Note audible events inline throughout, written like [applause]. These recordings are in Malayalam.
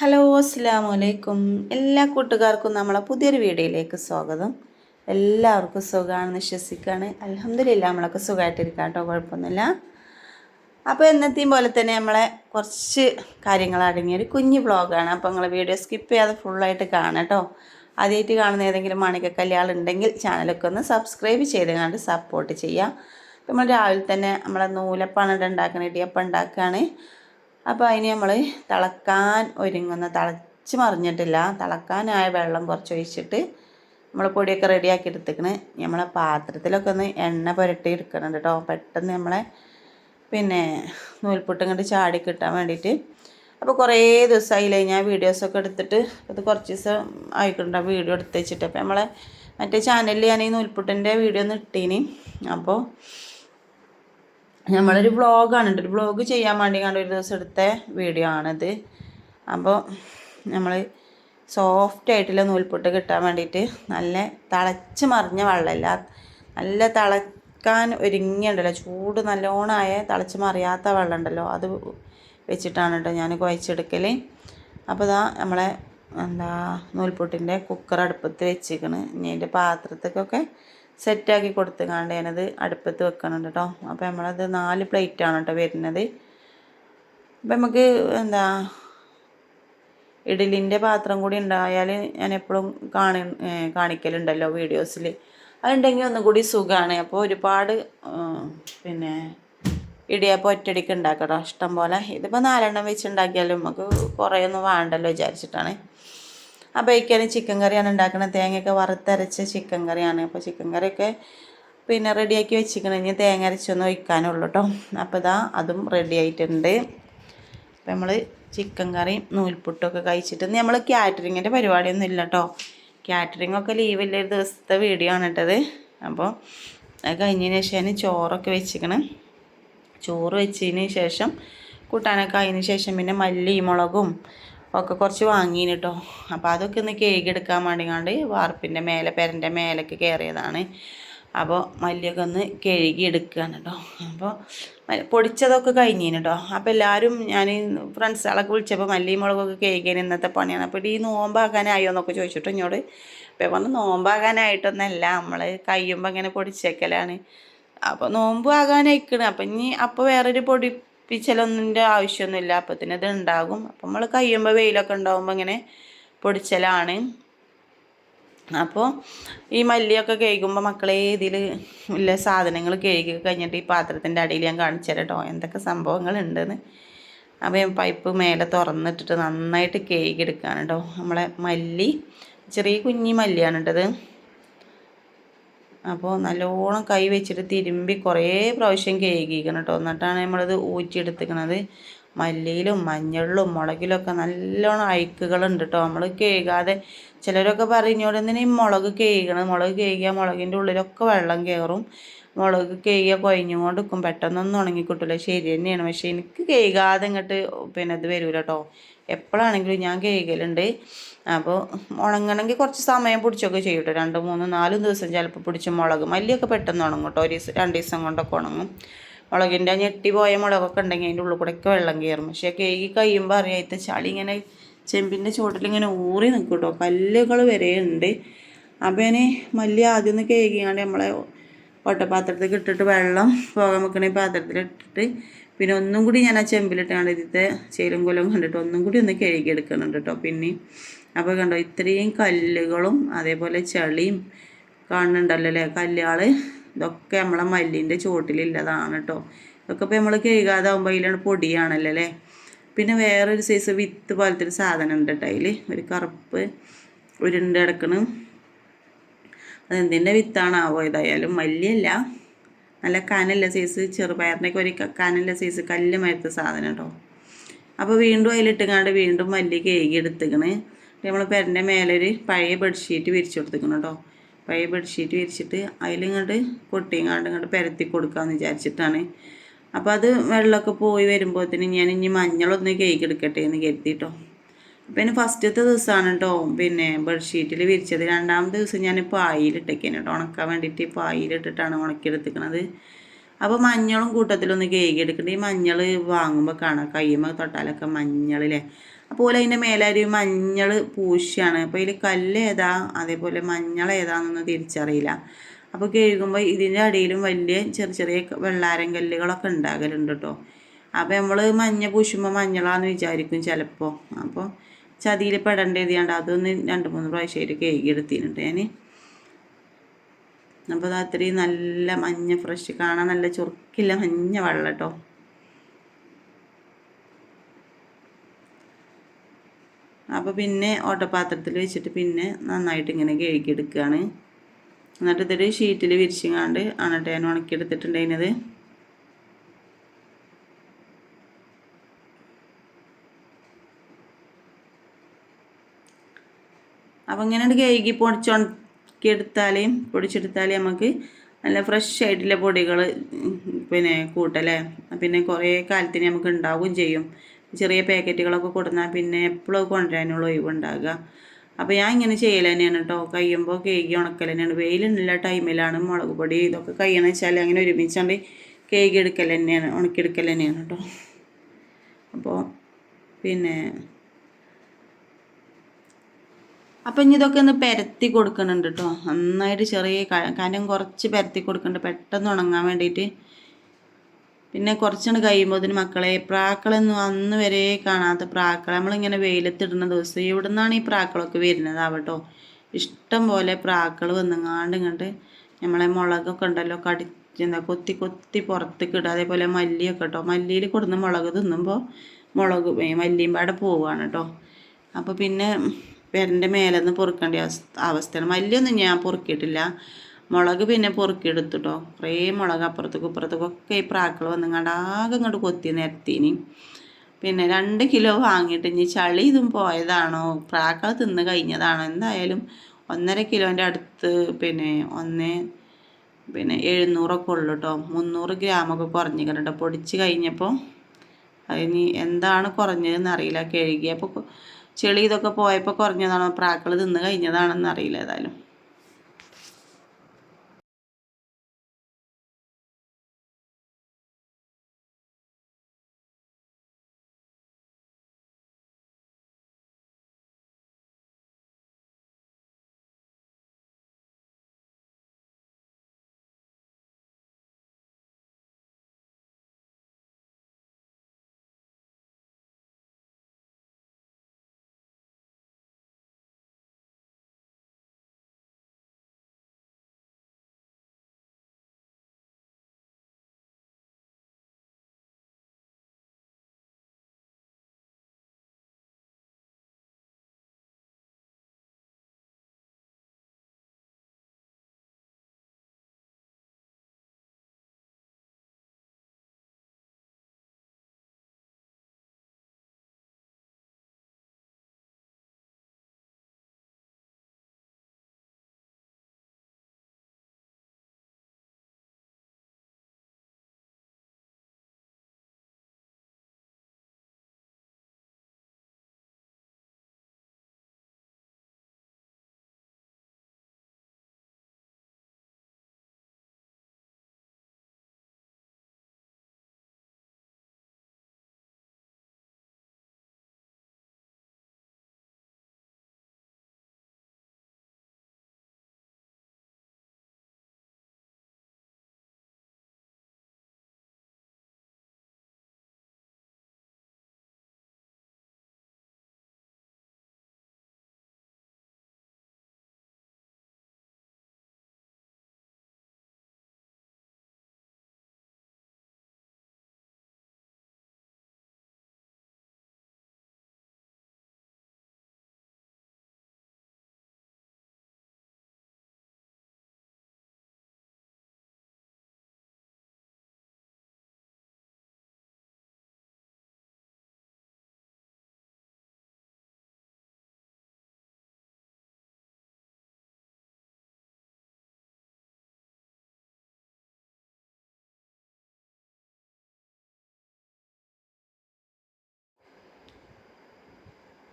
ഹലോ അസ്സാം വലൈക്കും എല്ലാ കൂട്ടുകാർക്കും നമ്മളെ പുതിയൊരു വീഡിയോയിലേക്ക് സ്വാഗതം. എല്ലാവർക്കും സുഖമാണെന്ന് വിശ്വസിക്കുകയാണ്. അലഹമില്ല നമ്മളൊക്കെ സുഖമായിട്ടിരിക്കാം കേട്ടോ കുഴപ്പമൊന്നുമില്ല. അപ്പോൾ എന്നത്തെയും പോലെ തന്നെ നമ്മളെ കുറച്ച് കാര്യങ്ങൾ അടങ്ങിയ ഒരു കുഞ്ഞു വ്ളോഗാണ്. അപ്പോൾ നിങ്ങൾ വീഡിയോ സ്കിപ്പ് ചെയ്യാതെ ഫുള്ളായിട്ട് കാണാം കേട്ടോ. ആദ്യമായിട്ട് കാണുന്ന ഏതെങ്കിലും മാണിക്കക്കല്യാൾ ഉണ്ടെങ്കിൽ ചാനലൊക്കെ ഒന്ന് സബ്സ്ക്രൈബ് ചെയ്ത് കണ്ട് സപ്പോർട്ട് ചെയ്യാം നമ്മൾ രാവിലെ തന്നെ നമ്മളെ നൂലപ്പാണ് ഉണ്ടാക്കുന്നത് ഇടിയപ്പം ഉണ്ടാക്കുകയാണ്. അപ്പോൾ അതിന് നമ്മൾ തിളക്കാൻ ഒരുങ്ങുന്ന തിളച്ച് മറിഞ്ഞിട്ടില്ല. തിളക്കാനായ വെള്ളം കുറച്ച് ഒഴിച്ചിട്ട് നമ്മൾ പൊടിയൊക്കെ റെഡിയാക്കി എടുത്തേക്കണ്. നമ്മളെ പാത്രത്തിലൊക്കെ ഒന്ന് എണ്ണ പുരട്ടി എടുക്കണം കേട്ടോ പെട്ടെന്ന് നമ്മളെ പിന്നെ നൂൽപുട്ട് ഇങ്ങോട്ട് ചാടി കിട്ടാൻ വേണ്ടിയിട്ട്. അപ്പോൾ കുറേ ദിവസമായില്ലേ ഞാൻ വീഡിയോസൊക്കെ എടുത്തിട്ട്. അത് കുറച്ച് ദിവസം ആയിക്കൊണ്ടാണ് വീഡിയോ എടുത്ത് വെച്ചിട്ട്. അപ്പോൾ നമ്മളെ മറ്റേ ചാനലിൽ ഞാൻ ഈ നൂൽപുട്ടിന്റെ വീഡിയോ ഒന്ന് ഇട്ടീനി. അപ്പോൾ നമ്മളൊരു വ്ളോഗാണ് ഒരു വ്ളോഗ് ചെയ്യാൻ വേണ്ടി കണ്ട ഒരു ദിവസം എടുത്ത വീഡിയോ ആണിത്. അപ്പോൾ നമ്മൾ സോഫ്റ്റ് ആയിട്ടുള്ള നൂൽപൊട്ട് കിട്ടാൻ വേണ്ടിയിട്ട് നല്ല തിളച്ച് മറിഞ്ഞ വെള്ളമില്ല. നല്ല തിളക്കാൻ ഒരുങ്ങിയുണ്ടല്ലോ. ചൂട് നല്ലോണമായ തിളച്ച് മറിയാത്ത വെള്ളം ഉണ്ടല്ലോ അത് വെച്ചിട്ടാണ് കേട്ടോ ഞാൻ കുഴച്ചെടുക്കൽ അപ്പോൾ ഇതാ നമ്മളെ എന്താ നൂൽപ്പൊട്ടിന്റെ കുക്കർ അടുപ്പത്ത് വെച്ചിരിക്കണ്. ഇനി അതിന്റെ പാത്രത്തേക്കൊക്കെ സെറ്റാക്കി കൊടുത്തുകൊണ്ട് ഞാനത് അടുപ്പത്ത് വെക്കണം കേട്ടോ അപ്പോൾ നമ്മളത് നാല് പ്ലേറ്റാണ് കേട്ടോ വരുന്നത്. അപ്പം നമുക്ക് എന്താ ഇഡലിന്റെ പാത്രം കൂടി ഉണ്ടായാൽ ഞാൻ എപ്പോഴും കാണി കാണിക്കലുണ്ടല്ലോ വീഡിയോസിൽ അതുണ്ടെങ്കിൽ ഒന്നും കൂടി സുഖമാണ് അപ്പോൾ ഒരുപാട് പിന്നെ ഇടിയപ്പം ഒറ്റടിക്ക് ഉണ്ടാക്കട്ടോ ഇഷ്ടം പോലെ. ഇതിപ്പോൾ നാലെണ്ണം വെച്ച് ഉണ്ടാക്കിയാലും നമുക്ക് കുറേ ഒന്നും വേണ്ടല്ലോ വിചാരിച്ചിട്ടാണ്. അപ്പോൾ ഇക്കാനും ചിക്കൻ കറിയാണ് ഉണ്ടാക്കുന്നത് തേങ്ങയൊക്കെ വറുത്തരച്ച ചിക്കൻ കറിയാണ്. അപ്പോൾ ചിക്കൻ കറിയൊക്കെ പിന്നെ റെഡിയാക്കി വെച്ചിരിക്കണം. ഇനി തേങ്ങ അരച്ചൊന്നും ഒഴിക്കാനുള്ളൂ കേട്ടോ അപ്പോൾ ഇതാ അതും റെഡി ആയിട്ടുണ്ട്. നമ്മൾ ചിക്കൻ കറിയും നൂൽപുട്ടൊക്കെ കഴിച്ചിട്ട് നമ്മൾ കാറ്ററിങ്ങിന്റെ പരിപാടിയൊന്നും ഇല്ല കേട്ടോ കാറ്ററിംഗ് ഒക്കെ ലീവില്ല ഒരു ദിവസത്തെ വീഡിയോ ആണ് ഇട്ടത്. അപ്പോൾ അത് കഴിഞ്ഞതിന് ശേഷം ചോറൊക്കെ വെച്ചിക്കണം ചോറ് വെച്ചതിന് ശേഷം കൂട്ടാനൊക്കെ അതിന് ശേഷം പിന്നെ മല്ലി മുളകും ഒക്കെ കുറച്ച് വാങ്ങീന് കേട്ടോ അപ്പോൾ അതൊക്കെ ഒന്ന് കേക്ക് എടുക്കാൻ വേണ്ടിങ്ങാണ്ട് വാർപ്പിന്റെ മേലെ പെരന്റെ മേലൊക്കെ കയറിയതാണ് അപ്പോൾ മല്ലിയൊക്കെ ഒന്ന് കഴുകി എടുക്കുകയാണ് കേട്ടോ അപ്പോൾ പൊടിച്ചതൊക്കെ കഴിഞ്ഞീന് കേട്ടോ അപ്പോൾ എല്ലാവരും ഞാൻ ഫ്രണ്ട്സുകളൊക്കെ വിളിച്ചപ്പോൾ മല്ലി മുളകൊക്കെ കേൾക്കാൻ ഇന്നത്തെ പണിയാണ്. അപ്പോൾ ഈ നോമ്പാകാനായോ എന്നൊക്കെ ചോദിച്ചിട്ട് എന്നോട് അപ്പോൾ പറഞ്ഞു നോമ്പാകാനായിട്ടൊന്നല്ല. നമ്മൾ കഴിയുമ്പോൾ ഇങ്ങനെ പൊടിച്ചേക്കലാണ്. അപ്പോൾ നോമ്പ് ആകാനായിക്കണ്. അപ്പം ഇനി അപ്പോൾ വേറൊരു പൊടി പിച്ചലൊന്നിന്റെ ആവശ്യമൊന്നുമില്ല. അപ്പത്തിന് ഇത് ഉണ്ടാകും. അപ്പം നമ്മൾ കഴിയുമ്പോൾ വെയിലൊക്കെ ഉണ്ടാകുമ്പോൾ ഇങ്ങനെ പൊടിച്ചലാണ്. അപ്പോൾ ഈ മല്ലിയൊക്കെ കേൾക്കുമ്പോൾ മക്കളെ ഇതിൽ ഉള്ള സാധനങ്ങൾ കേൾക്കി കഴിഞ്ഞിട്ട് ഈ പാത്രത്തിന്റെ അടിയിൽ ഞാൻ കാണിച്ചു തരാം കേട്ടോ എന്തൊക്കെ സംഭവങ്ങളുണ്ടെന്ന്. അപ്പോൾ ഞാൻ പൈപ്പ് മേലെ തുറന്നിട്ടിട്ട് നന്നായിട്ട് കേക്ക് എടുക്കുകയാണ് നമ്മളെ മല്ലി ചെറിയ കുഞ്ഞി മല്ലിയാണ് കേട്ടത് അപ്പോൾ നല്ലോണം കൈ വെച്ചിട്ട് തിരുമ്പി കുറേ പ്രാവശ്യം കേകിക്കണം കേട്ടോ എന്നിട്ടാണ് നമ്മളത് ഊറ്റിയെടുത്തിക്കണത്. മല്ലിയിലും മഞ്ഞളിലും മുളകിലൊക്കെ നല്ലോണം അഴുക്കുകളുണ്ട് കേട്ടോ നമ്മൾ കേൾക്കാതെ ചിലരൊക്കെ പറഞ്ഞോടെ തന്നെ ഈ മുളക് കേൾക്കണം മുളക് കേൾക്കുക മുളകിന്റെ ഉള്ളിലൊക്കെ വെള്ളം കയറും മുളക് കേകിയാൽ കൊഴിഞ്ഞുകൊണ്ട് നിൽക്കും പെട്ടെന്നൊന്നും ഉണങ്ങി കിട്ടില്ല ശരി തന്നെയാണ്. പക്ഷേ എനിക്ക് കേൾക്കാതെ ഇങ്ങോട്ട് പിന്നെ ഇത് വരില്ല കേട്ടോ എപ്പോഴാണെങ്കിലും ഞാൻ കേൾക്കലുണ്ട് അപ്പോൾ ഉണങ്ങണമെങ്കിൽ കുറച്ച് സമയം പിടിച്ചൊക്കെ ചെയ്യും രണ്ട് മൂന്ന് നാലും ദിവസം ചിലപ്പോൾ പിടിച്ച് മുളക് മല്ലിയൊക്കെ പെട്ടെന്ന് ഉണങ്ങും കേട്ടോ ഒരു രണ്ട് ദിവസം കൊണ്ടൊക്കെ ഉണങ്ങും. മുളകിന്റെ ഞെട്ടി പോയ മുളകൊക്കെ ഉണ്ടെങ്കിൽ അതിന്റെ ഉള്ളിൽ കൂടെയൊക്കെ വെള്ളം കയറും. പക്ഷേ കേക്ക് കഴിയുമ്പോൾ അറിയാത്ത ചളി ഇങ്ങനെ ചെമ്പിന്റെ ചുവട്ടിൽ ഇങ്ങനെ ഊറി നിൽക്കും കേട്ടോ കല്ലുകൾ വരെ ഉണ്ട്. അപ്പോൾ ഞാൻ മല്ലി ആദ്യം ഒന്ന് കേക്കിയാണ്ട് നമ്മളെ ഓട്ടപാത്രത്തിൽ ഇട്ടിട്ട് വെള്ളം പോകാൻ വെക്കണ പാത്രത്തിലിട്ടിട്ട് പിന്നെ ഒന്നും കൂടി ഞാൻ ആ ചെമ്പിലിട്ടാണ് ഇതിന്റെ ചേലും കൊല്ലം കണ്ടിട്ട് ഒന്നും കൂടി ഒന്ന് കഴുകിയെടുക്കുന്നുണ്ട് കേട്ടോ. പിന്നെ അപ്പോൾ കണ്ടോ ഇത്രയും കല്ലുകളും അതേപോലെ ചളിയും കാണുന്നുണ്ടല്ലോ അല്ലേ? കല്ലുകൾ ഇതൊക്കെ നമ്മളെ മല്ലിന്റെ ചുവട്ടിലുള്ളതാണ് കേട്ടോ. ഇതൊക്കെ ഇപ്പോൾ നമ്മൾ കഴുകാതാവുമ്പോൾ അതിലാണ് പൊടിയാണല്ലോ അല്ലേ? പിന്നെ വേറൊരു സൈസ് വിത്ത് പോലത്തെ ഒരു സാധനം ഉണ്ട് കേട്ടോ അതിൽ ഒരു കറുപ്പ് ഉരുണ്ട് കിടക്കണം. അതെന്തിന്റെ വിത്താണാവോ ഏതായാലും മല്ലിയല്ല നല്ല കനല്ല സൈസ് ചെറുപയറിന്റെയൊക്കെ ഒരു കനല്ല സൈസ് കല്ല് മരത്ത സാധനം കേട്ടോ അപ്പോൾ വീണ്ടും അതിലിട്ടുങ്ങാണ്ട് വീണ്ടും മല്ലി കേകി എടുത്തുക്കണ്. നമ്മൾ പെരന്റെ മേലെ ഒരു പഴയ ബെഡ്ഷീറ്റ് വിരിച്ചു കൊടുത്തിക്കണം കേട്ടോ. പഴയ ബെഡ്ഷീറ്റ് വിരിച്ചിട്ട് അതിലിങ്ങോട്ട് കൊട്ടിങ്ങാണ്ട് ഇങ്ങോട്ട് പരത്തി കൊടുക്കാമെന്ന് വിചാരിച്ചിട്ടാണ്. അപ്പോൾ അത് വെള്ളമൊക്കെ പോയി വരുമ്പോഴത്തേന് ഞാൻ ഇനി മഞ്ഞളൊന്ന് കേക്ക് എടുക്കട്ടെ എന്ന് കരുതിട്ടോ. പിന്നെ ഫസ്റ്റത്തെ ദിവസമാണ് കേട്ടോ പിന്നെ ബെഡ്ഷീറ്റിൽ വിരിച്ചത്. രണ്ടാമത്തെ ദിവസം ഞാൻ പായിലിട്ടേക്കാണ് കേട്ടോ ഉണക്കാൻ വേണ്ടിയിട്ട് പായിലിട്ടിട്ടാണ് ഉണക്കിയെടുത്തിക്കണത് അപ്പോൾ മഞ്ഞളും കൂട്ടത്തിലൊന്ന് കേക്ക് എടുക്കേണ്ടത് ഈ മഞ്ഞൾ വാങ്ങുമ്പോൾ കാണാം. കയ്യുമ്പോൾ തൊട്ടാലൊക്കെ മഞ്ഞളില്ലേ അപ്പോൾ അതിന്റെ മേലെ ഒരു മഞ്ഞൾ പൂശിയാണ്. അപ്പോൾ ഇതിൽ കല്ല് ഏതാ? അതേപോലെ മഞ്ഞൾ ഏതാണെന്നൊന്നും തിരിച്ചറിയില്ല. അപ്പോൾ കഴുകുമ്പോൾ ഇതിന്റെ അടിയിലും വലിയ ചെറിയ ചെറിയ വെള്ളാരം കല്ലുകളൊക്കെ ഉണ്ടാകലുണ്ട് കേട്ടോ അപ്പോൾ നമ്മൾ മഞ്ഞ പൂശുമ്പോൾ മഞ്ഞളാന്ന് വിചാരിക്കും ചിലപ്പോൾ അപ്പോൾ ചതിയിൽ പെടേണ്ടത് അതൊന്ന് രണ്ട് മൂന്ന് പ്രാവശ്യമായിട്ട് കേക്ക് എടുത്തിട്ടുണ്ട് ഞാൻ അപ്പോൾ അത് അത്രയും നല്ല മഞ്ഞ ഫ്രഷ് കാണാൻ നല്ല ചുറുക്കില്ല മഞ്ഞ വെള്ളം കേട്ടോ അപ്പോൾ പിന്നെ ഓട്ടപാത്രത്തിൽ വെച്ചിട്ട് പിന്നെ നന്നായിട്ട് ഇങ്ങനെ കഴുകിയെടുക്കുകയാണ് എന്നിട്ട് ഇതൊരു ഷീറ്റിൽ വിരിച്ചിങ്ങാണ്ട് ആണ് കേട്ടോ ഞാൻ ഉണക്കിയെടുത്തിട്ടുണ്ടായിരുന്നത് അപ്പോൾ ഇങ്ങനെ കഴുകി പൊടിച്ചുണക്കിയെടുത്താൽ പൊടിച്ചെടുത്താൽ നമുക്ക് നല്ല ഫ്രഷ് ആയിട്ടുള്ള പൊടികൾ പിന്നെ കൂട്ടല്ലേ? പിന്നെ കുറേ കാലത്തിന് നമുക്ക് ഉണ്ടാവുകയും ചെയ്യും. ചെറിയ പാക്കറ്റുകളൊക്കെ കൊടുന്നാൽ പിന്നെ എപ്പോഴും കൊണ്ടുവരാനുള്ള ഒഴിവുണ്ടാകുക അപ്പോൾ ഞാൻ ഇങ്ങനെ ചെയ്യൽ തന്നെയാണ് കേട്ടോ കഴിയുമ്പോൾ കേക്ക് ഉണക്കൽ തന്നെയാണ് വെയിലുള്ള ടൈമിലാണ് മുളക് പൊടി ഇതൊക്കെ കഴിയണമെന്ന് വെച്ചാൽ അങ്ങനെ ഒരുമിച്ചാണ്ട് കേക്ക് എടുക്കൽ തന്നെയാണ് ഉണക്കിയെടുക്കൽ തന്നെയാണ് കേട്ടോ അപ്പോൾ പിന്നെ അപ്പം ഇനി ഇതൊക്കെ ഒന്ന് പരത്തി കൊടുക്കുന്നുണ്ട് കേട്ടോ നന്നായിട്ട് ചെറിയ കനം കുറച്ച് പരത്തി കൊടുക്കുന്നുണ്ട് പെട്ടെന്ന് ഉണങ്ങാൻ വേണ്ടിയിട്ട് പിന്നെ കുറച്ചാണ് കഴിയുമ്പോൾ മക്കളെ പ്രാക്കളൊന്നും അന്ന് വരെ കാണാത്ത പ്രാക്കൾ നമ്മളിങ്ങനെ വെയിലത്തിടുന്ന ദിവസം ഇവിടെ നിന്നാണ് ഈ പ്രാക്കളൊക്കെ വരുന്നത് ആവട്ടോ ഇഷ്ടം പോലെ പ്രാക്കൾ വന്നുങ്ങാണ്ട് ഇങ്ങോട്ട് നമ്മളെ മുളകൊക്കെ ഉണ്ടല്ലോ കടി എന്താ കൊത്തി കൊത്തി പുറത്തേക്ക് ഇടുക. അതേപോലെ മല്ലിയൊക്കെ കേട്ടോ മല്ലിയിൽ കൊടുന്ന് മുളക് തിന്നുമ്പോൾ മുളക് മല്ലിയും പാടെ പോവുകയാണ് കേട്ടോ അപ്പോൾ പിന്നെ പെരന്റെ മേലെ നിന്ന് പൊറുക്കേണ്ട അവസ്ഥയാണ്. മല്ലിയൊന്നും ഞാൻ പൊറുക്കിയിട്ടില്ല. മുളക് പിന്നെ പൊറുക്കിയെടുത്തിട്ടോ. കുറേ മുളക് അപ്പുറത്തേക്കും ഇപ്പുറത്തേക്കും ഒക്കെ ഈ പ്രാക്കൾ വന്നുങ്ങാണ്ട് ആകെ ഇങ്ങോട്ട് കൊത്തി നിരത്തീനി. പിന്നെ രണ്ട് കിലോ വാങ്ങിയിട്ട് ഇനി ചളി ഇതും പോയതാണോ? പ്രാക്കൾ തിന്ന് കഴിഞ്ഞതാണോ? എന്തായാലും ഒന്നര കിലോന്റെ അടുത്ത് പിന്നെ ഒന്ന് പിന്നെ എഴുന്നൂറൊക്കെ ഉള്ളു കേട്ടോ മുന്നൂറ് ഗ്രാമൊക്കെ കുറഞ്ഞു കേട്ടോ പൊടിച്ച് കഴിഞ്ഞപ്പോൾ അതിന് എന്താണ് കുറഞ്ഞതെന്ന് അറിയില്ല. കഴുകിയപ്പോൾ ചെളി ഇതൊക്കെ പോയപ്പോൾ കുറഞ്ഞതാണോ. പ്രാക്കൾ തിന്ന് കഴിഞ്ഞതാണെന്ന് അറിയില്ല ഏതായാലും.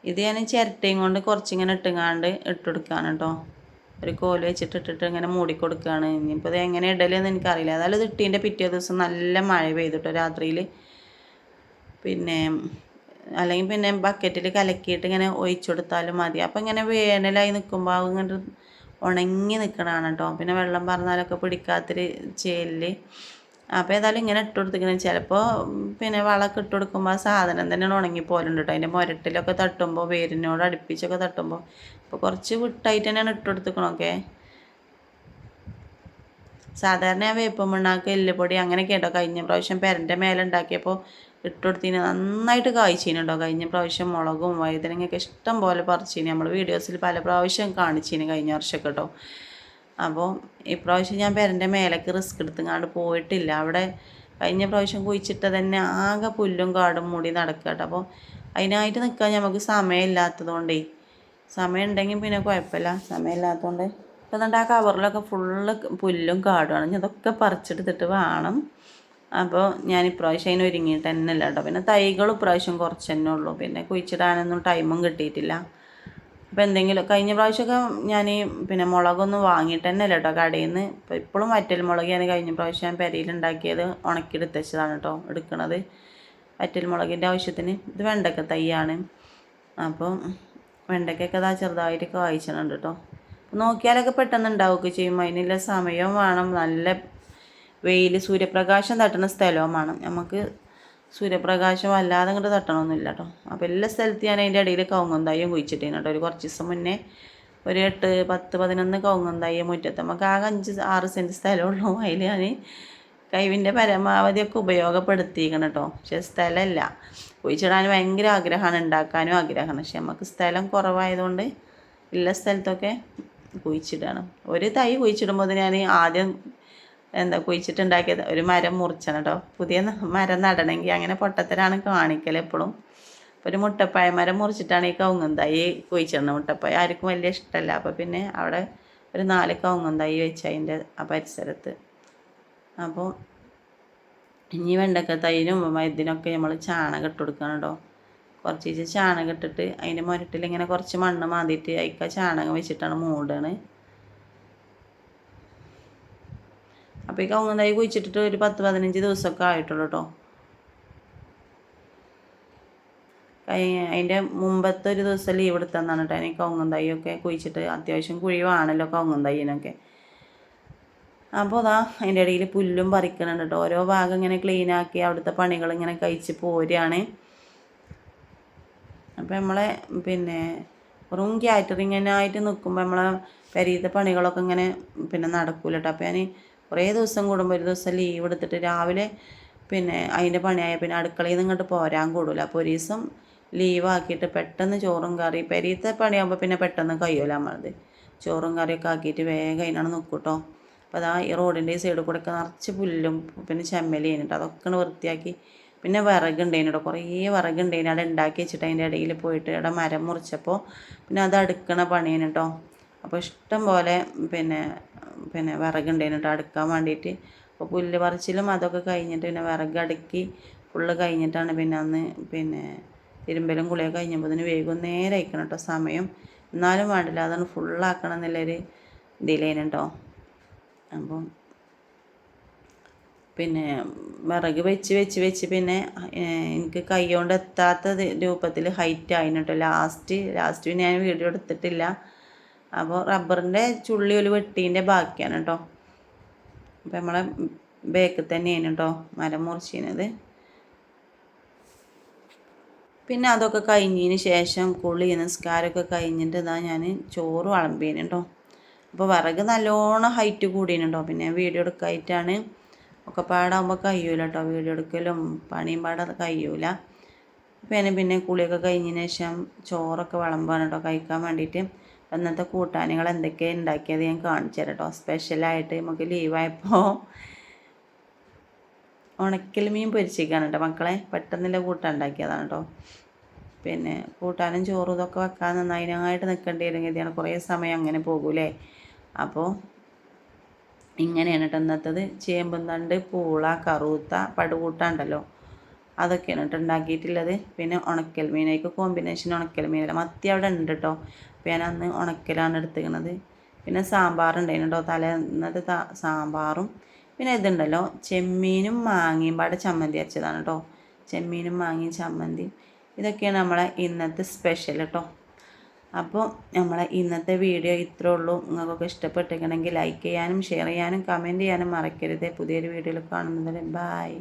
ഇത് ഞാൻ ചിരട്ടയും കൊണ്ട് കുറച്ചിങ്ങനെ ഇട്ടുങ്ങാണ്ട് ഇട്ടുകൊടുക്കുകയാണ് കേട്ടോ. ഒരു കോൽ വെച്ചിട്ട് ഇട്ടിട്ട് ഇങ്ങനെ മൂടിക്കൊടുക്കുകയാണ്. ഇനിയിപ്പോൾ ഇത് എങ്ങനെ ഇടലെന്ന് എനിക്കറിയില്ല. അതായത് ഇത് ഇട്ടീന്റെ പിറ്റേ ദിവസം നല്ല മഴ പെയ്തിട്ടോ രാത്രിയിൽ പിന്നെ അല്ലെങ്കിൽ പിന്നെ ബക്കറ്റിൽ കലക്കിയിട്ട് ഇങ്ങനെ ഒഴിച്ചു കൊടുത്താലും മതി. അപ്പം ഇങ്ങനെ വേനലായി നിൽക്കുമ്പോൾ ഇങ്ങനെ ഉണങ്ങി നിൽക്കണതാണ് കേട്ടോ. പിന്നെ വെള്ളം പറഞ്ഞാലൊക്കെ പിടിക്കാത്തൊരു ചേലിൽ അപ്പോൾ ഏതായാലും ഇങ്ങനെ ഇട്ട് കൊടുത്തിങ്ങനെ ചിലപ്പോൾ പിന്നെ വളമൊക്കെ ഇട്ട് കൊടുക്കുമ്പോൾ ആ സാധനം തന്നെ ഉണങ്ങി പോലുണ്ട് കേട്ടോ. അതിന്റെ മുരട്ടിലൊക്കെ തട്ടുമ്പോൾ വേരിനോട് അടുപ്പിച്ചൊക്കെ തട്ടുമ്പോൾ അപ്പോൾ കുറച്ച് വിട്ടായിട്ട് തന്നെയാണ് ഇട്ട് കൊടുത്തിക്കണമൊക്കെ സാധാരണ ആ വേപ്പം മണ്ണാക്ക് എല്ലുപൊടി അങ്ങനെയൊക്കെ കേട്ടോ കഴിഞ്ഞ പ്രാവശ്യം പെരന്റെ മേലെ ഉണ്ടാക്കിയപ്പോൾ ഇട്ട് കൊടുത്തിന്. നന്നായിട്ട് കായ്ച്ചീന് കേട്ടോ. കഴിഞ്ഞ പ്രാവശ്യം മുളകും വഴുതനങ്ങയൊക്കെ ഇഷ്ടം പോലെ പറിച്ചീന്. നമ്മൾ വീഡിയോസിൽ പല പ്രാവശ്യം കാണിച്ചീന് കഴിഞ്ഞ വർഷമൊക്കെ കേട്ടോ. അപ്പോൾ ഇപ്രാവശ്യം ഞാൻ പെരന്റെ മേലേക്ക് റിസ്ക് എടുത്തുങ്ങാണ്ട് പോയിട്ടില്ല. അവിടെ കഴിഞ്ഞ പ്രാവശ്യം കുഴിച്ചിട്ട് തന്നെ ആകെ പുല്ലും കാടും മൂടി നടക്കുക കേട്ടോ. അപ്പോൾ അതിനായിട്ട് നിൽക്കാൻ നമുക്ക് സമയമില്ലാത്തതുകൊണ്ടേ സമയം ഉണ്ടെങ്കിൽ പിന്നെ കുഴപ്പമില്ല. സമയമില്ലാത്തതുകൊണ്ട് ഇപ്പം എന്നിട്ട് ആ കവറിലൊക്കെ ഫുള്ള് പുല്ലും കാടുമാണ്. ഞാൻ അതൊക്കെ പറിച്ചെടുത്തിട്ട് വേണം. അപ്പോൾ ഞാൻ ഇപ്രാവശ്യം അതിന് ഒരുങ്ങിയിട്ട് തന്നെ അല്ല കേട്ടോ. പിന്നെ തൈകൾ ഇപ്രാവശ്യം കുറച്ച് തന്നെ ഉള്ളൂ. പിന്നെ കുഴിച്ചിടാനൊന്നും ടൈമും കിട്ടിയിട്ടില്ല. അപ്പോൾ എന്തെങ്കിലും കഴിഞ്ഞ പ്രാവശ്യമൊക്കെ ഞാൻ പിന്നെ മുളകൊന്നും വാങ്ങിയിട്ട് തന്നെ അല്ല കേട്ടോ കടയിൽ നിന്ന് ഇപ്പോൾ ഇപ്പോഴും വറ്റൽ മുളക് ഞാൻ കഴിഞ്ഞ പ്രാവശ്യം ഞാൻ പെരയിലുണ്ടാക്കിയത് ഉണക്കിയെടുത്തതാണ് കേട്ടോ എടുക്കണത്. വറ്റൽ മുളകിന്റെ ആവശ്യത്തിന്. ഇത് വെണ്ടക്ക തൈയാണ്. അപ്പം വെണ്ടയ്ക്കൊക്കെ അതാ ചെറുതായിട്ട് വായിച്ചിട്ടുണ്ട് കേട്ടോ. നോക്കിയാലൊക്കെ പെട്ടെന്ന് ഉണ്ടാവുകയൊക്കെ ചെയ്യും. അതിനുള്ള സമയവും വേണം. നല്ല വെയിൽ സൂര്യപ്രകാശം തട്ടുന്ന സ്ഥലവും വേണം. നമുക്ക് സൂര്യപ്രകാശം അല്ലാതെ അങ്ങോട്ട് തട്ടണമൊന്നുമില്ല കേട്ടോ അപ്പോൾ എല്ലാ സ്ഥലത്ത് ഞാൻ അതിന്റെ ഇടയിൽ കവുങ്ങന്തായും കുഴിച്ചിട്ടേന് കേട്ടോ ഒരു കുറച്ച് ദിവസം മുന്നേ ഒരു എട്ട് പത്ത് പതിനൊന്ന് കവുങ്ങന്തായി മുറ്റത്ത്. നമുക്ക് ആകെ അഞ്ച് ആറ് സെന്റ് സ്ഥലമുള്ളൂ. [laughs] അതിൽ ഞാൻ കഴിവിന്റെ പരമാവധിയൊക്കെ ഉപയോഗപ്പെടുത്തിയിരിക്കണം കേട്ടോ പക്ഷേ സ്ഥലമല്ല കുഴിച്ചിടാൻ ഭയങ്കര ആഗ്രഹമാണ് ഉണ്ടാക്കാനും ആഗ്രഹമാണ്. പക്ഷെ നമുക്ക് സ്ഥലം കുറവായതുകൊണ്ട് ഉള്ള സ്ഥലത്തൊക്കെ കുഴിച്ചിടണം. ഒരു തൈ കുഴിച്ചിടുമ്പോൾ ഞാൻ ആദ്യം എന്താ കുഴിച്ചിട്ടുണ്ടാക്കിയത്? ഒരു മരം മുറിച്ചണം കേട്ടോ പുതിയ മരം നടണമെങ്കിൽ അങ്ങനെ പൊട്ടത്തരാണ് കാണിക്കൽ എപ്പോഴും ഒരു മുട്ടപ്പായ മരം മുറിച്ചിട്ടാണ് ഈ കവുങ്ങന്തായി കുഴിച്ചിടുന്നത്. മുട്ടപ്പായ ആർക്കും വലിയ ഇഷ്ടമല്ല അപ്പോൾ പിന്നെ അവിടെ ഒരു നാല് കവുങ്ങന്തായി വെച്ച് അതിന്റെ ആ പരിസരത്ത്. അപ്പോൾ ഇനി വെണ്ടക്ക തൈനും ഇതിനൊക്കെ നമ്മൾ ചാണകം ഇട്ട് കൊടുക്കണം കേട്ടോ കുറച്ച് ചാണകം ഇട്ടിട്ട് അതിന്റെ മുരട്ടിൽ ഇങ്ങനെ കുറച്ച് മണ്ണ് മാന്തിയിട്ട് അതിക്ക ചാണകം വെച്ചിട്ടാണ് മൂടണത് അപ്പോൾ ഈ കവുങ്ങ് തൈ കുഴിച്ചിട്ടിട്ട് ഒരു പത്ത് പതിനഞ്ച് ദിവസമൊക്കെ ആയിട്ടുള്ളൂ കേട്ടോ അതിന്റെ മുമ്പത്തെ ഒരു ദിവസം ലീവ് എടുത്തെന്നാണ് കേട്ടോ എനിക്ക് കൗങ്ങും തൈയൊക്കെ കുഴിച്ചിട്ട് അത്യാവശ്യം കുഴിവാണല്ലോ കൗങ്ങും തൈയിനൊക്കെ അപ്പോൾ അതാ അതിന്റെ ഇടയിൽ പുല്ലും പറിക്കണുണ്ട് കേട്ടോ ഓരോ ഭാഗം ഇങ്ങനെ ക്ലീൻ ആക്കി അവിടുത്തെ പണികൾ ഇങ്ങനെ കഴിച്ച് പോരുകയാണ് അപ്പോൾ നമ്മളെ പിന്നെ വെറും ക്യാറ്ററിങ്ങനായിട്ട് നിൽക്കുമ്പോൾ നമ്മളെ പെരീത്തെ പണികളൊക്കെ ഇങ്ങനെ പിന്നെ നടക്കൂല കേട്ടോ അപ്പോൾ ഞാൻ കുറേ ദിവസം കൂടുമ്പോൾ ഒരു ദിവസം ലീവ് എടുത്തിട്ട് രാവിലെ പിന്നെ അതിന്റെ പണിയായ പിന്നെ അടുക്കളയിൽ നിന്ന് ഇങ്ങോട്ട് പോരാൻ കൂടില്ല അപ്പോൾ ഒരു ദിവസം ലീവാക്കിയിട്ട് പെട്ടെന്ന് ചോറും കറി പെരീത്തെ പണിയാകുമ്പോൾ പിന്നെ പെട്ടെന്ന് കഴിയൂല നമ്മളത്. ചോറും കറിയൊക്കെ ആക്കിയിട്ട് വേഗം അതിനാണ് നിൽക്കും കേട്ടോ അപ്പോൾ അതാ ഈ റോഡിന്റെ ഈ സൈഡിൽ കൂടെ ഒക്കെ നിറച്ച് പുല്ലും പിന്നെ ചെമ്മലി കഴിഞ്ഞിട്ട് അതൊക്കെ വൃത്തിയാക്കി പിന്നെ വിറകുണ്ടേനു കേട്ടോ കുറേ വിറകുണ്ടേനു അവിടെ ഉണ്ടാക്കി വെച്ചിട്ട് അതിന്റെ ഇടയിൽ പോയിട്ട് അവിടെ മരം മുറിച്ചപ്പോൾ പിന്നെ അത് അടുക്കണ പണിയാണ് കേട്ടോ അപ്പോൾ ഇഷ്ടം പോലെ പിന്നെ പിന്നെ വിറകുണ്ടായിരുന്നു കേട്ടോ അടുക്കാൻ വേണ്ടിയിട്ട്. അപ്പോൾ പുല്ല് പറിച്ചിലും അതൊക്കെ കഴിഞ്ഞിട്ട് പിന്നെ വിറകടുക്കി ഫുള്ള് കഴിഞ്ഞിട്ടാണ് പിന്നെ അന്ന് പിന്നെ തിരുമ്പലും കുളിയൊക്കെ കഴിഞ്ഞപ്പോൾ ഇതിന് വൈകുന്നേരം അയക്കണം കേട്ടോ സമയം. എന്നാലും വേണ്ടില്ല അതാണ് ഫുള്ളാക്കണം എന്നുള്ളൊരു ഇതിലേനും കേട്ടോ. അപ്പം പിന്നെ വിറക് വെച്ച് വെച്ച് വെച്ച് പിന്നെ എനിക്ക് കൈ കൊണ്ട് എത്താത്ത രൂപത്തിൽ ഹൈറ്റ് ആയിരുന്നു കേട്ടോ. ലാസ്റ്റ് ലാസ്റ്റ് ഞാൻ വീഡിയോ എടുത്തിട്ടില്ല. അപ്പോൾ റബ്ബറിന്റെ ചുള്ളി ഒരു വെട്ടീന്റെ ബാക്കിയാണ് കേട്ടോ അപ്പോൾ നമ്മളെ ബേക്ക് തന്നെയാണ് കേട്ടോ മരം മുറിച്ചിരുന്നത്. പിന്നെ അതൊക്കെ കഴിഞ്ഞതിന് ശേഷം കുളി നിസ്കാരമൊക്കെ കഴിഞ്ഞിട്ട് ഇതാ ഞാൻ ചോറ് വിളമ്പീന് കേട്ടോ അപ്പോൾ വിറക് നല്ലോണം ഹൈറ്റ് കൂടിയുണ്ടോ പിന്നെ വീഡിയോ എടുക്കായിട്ടാണ്. ഒക്കെ പാടാകുമ്പോൾ കഴിയൂല കേട്ടോ വീഡിയോ എടുക്കലും പണിയും പാടാതെ കഴിയൂല. പിന്നെ പിന്നെ കുളിയൊക്കെ കഴിഞ്ഞതിന് ശേഷം ചോറൊക്കെ വിളമ്പാണ് കേട്ടോ കഴിക്കാൻ വേണ്ടിയിട്ട്. ഇന്നത്തെ കൂട്ടാനികൾ എന്തൊക്കെയാണ് ഉണ്ടാക്കിയത് ഞാൻ കാണിച്ചു തരാം കേട്ടോ സ്പെഷ്യലായിട്ട് നമുക്ക് ലീവായപ്പോൾ ഉണക്കൽ മീൻ പൊരിച്ചിരിക്കുകയാണ് കേട്ടോ. മക്കളെ പെട്ടെന്നുള്ള കൂട്ടാൻ ഉണ്ടാക്കിയതാണ് കേട്ടോ. പിന്നെ കൂട്ടാനും ചോറും ഇതൊക്കെ വെക്കാൻ നന്നായിട്ട് നിൽക്കേണ്ടി വരും ഗതിയാണ്. കുറേ സമയം അങ്ങനെ പോകൂലേ? അപ്പോൾ ഇങ്ങനെയാണ് കേട്ടോ. ഇന്നത്തത് ചേമ്പും തണ്ട് പൂള കറുത്ത പടുകൂട്ടാണ്ടല്ലോ അതൊക്കെയാണ് കേട്ടോ ഉണ്ടാക്കിയിട്ടുള്ളത്. പിന്നെ ഉണക്കൽ മീനേക്ക് കോമ്പിനേഷൻ ഉണക്കൽ മീനല്ല. മത്തി അവിടെ ഉണ്ട് കേട്ടോ. അപ്പോൾ ഞാൻ അന്ന് ഉണക്കലാണ് എടുത്തിരിക്കുന്നത്. പിന്നെ സാമ്പാറുണ്ടായിരുന്നു കേട്ടോ. തല ഇന്നത്തെ സാമ്പാറും പിന്നെ ഇതുണ്ടല്ലോ ചെമ്മീനും മാങ്ങയും പാടെ ചമ്മന്തി അരച്ചതാണ് കേട്ടോ. ചെമ്മീനും മാങ്ങയും ചമ്മന്തി ഇതൊക്കെയാണ് നമ്മളെ ഇന്നത്തെ സ്പെഷ്യൽ കേട്ടോ. അപ്പോൾ നമ്മളെ ഇന്നത്തെ വീഡിയോ ഇത്രേ ഉള്ളൂ. നിങ്ങൾക്കൊക്കെ ഇഷ്ടപ്പെട്ടിരിക്കണമെങ്കിൽ ലൈക്ക് ചെയ്യാനും ഷെയർ ചെയ്യാനും കമന്റ് ചെയ്യാനും മറക്കരുത്. പുതിയൊരു വീഡിയോയിൽ കാണുന്നതിന് ബായ്